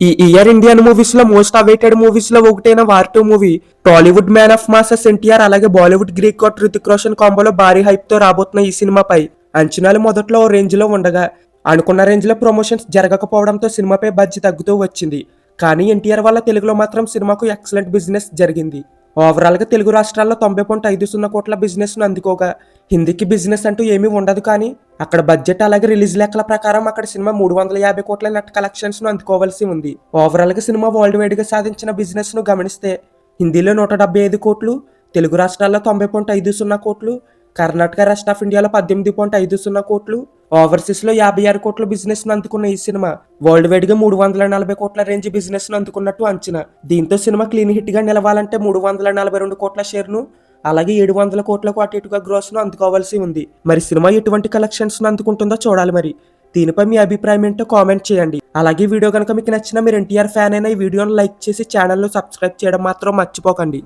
ఈ year Indian మూవీస్లో most awaited మూవీస్లో ఒకటైన war two movie Tollywood man of masses NTR అలాగే Bollywood Greek god Hrithik Roshan కాంబోలో భారీ హైప్తో రాబోతున్న ఈ సినిమాపై అంచనాలు మొదట్లో ఓ రేంజ్లో ఉండగా అనుకున్న రేంజ్లో ప్రమోషన్స్ జరగకపోవడంతో సినిమాపై బడ్జెట్ తగ్గుతూ వచ్చింది. కానీ ఎన్టీఆర్ వల్ల తెలుగులో మాత్రం సినిమాకు ఎక్సలెంట్ బిజినెస్ జరిగింది. ఓవరాల్గా తెలుగు రాష్ట్రాల్లో తొంభై పాయింట్ ఐదు సున్నా కోట్ల బిజినెస్ను అందుకోగా. హిందీకి బిజినెస్ అంటూ ఏమీ ఉండదు కానీ అక్కడ బడ్జెట్ అలాగే రిలీజ్ లెక్కల ప్రకారం అక్కడ సినిమా మూడు వందల యాభై కోట్ల నెట్ కలెక్షన్స్ను అందుకోవాల్సి ఉంది. ఓవరాల్గా సినిమా వరల్డ్ వైడ్గా సాధించిన బిజినెస్ను గమనిస్తే హిందీలో నూట డెబ్బై ఐదు కోట్లు తెలుగు రాష్ట్రాల్లో తొంభై పాయింట్ ఐదు సున్నా కోట్లు కర్ణాటక రెస్ట్ ఆఫ్ ఇండియాలో పద్దెనిమిది పాయింట్ ఐదు సున్నా కోట్లు ఓవర్సీస్లో యాభై ఆరు కోట్ల బిజినెస్ను అందుకున్న ఈ సినిమా వరల్డ్ వైడ్గా మూడు వందల నలభై కోట్ల రేంజ్ బిజినెస్ను అందుకున్నట్టు అంచనా. దీంతో సినిమా క్లీన్ హిట్గా నిలవాలంటే మూడు వందల నలభై రెండు కోట్ల షేర్ను అలాగే ఏడు వందల కోట్లకు అటు ఇటుగా గ్రోస్ను అందుకోవాల్సి ఉంది. మరి సినిమా ఎటువంటి కలెక్షన్స్ను అందుకుంటుందో చూడాలి మరి. దీనిపై మీ అభిప్రాయం ఏంటో కామెంట్ చేయండి. అలాగే వీడియో కనుక మీకు నచ్చిన మీరు ఎన్టీఆర్ ఫ్యాన్ అయినా ఈ వీడియోను లైక్ చేసి ఛానల్ను సబ్స్క్రైబ్ చేయడం మాత్రం మర్చిపోకండి.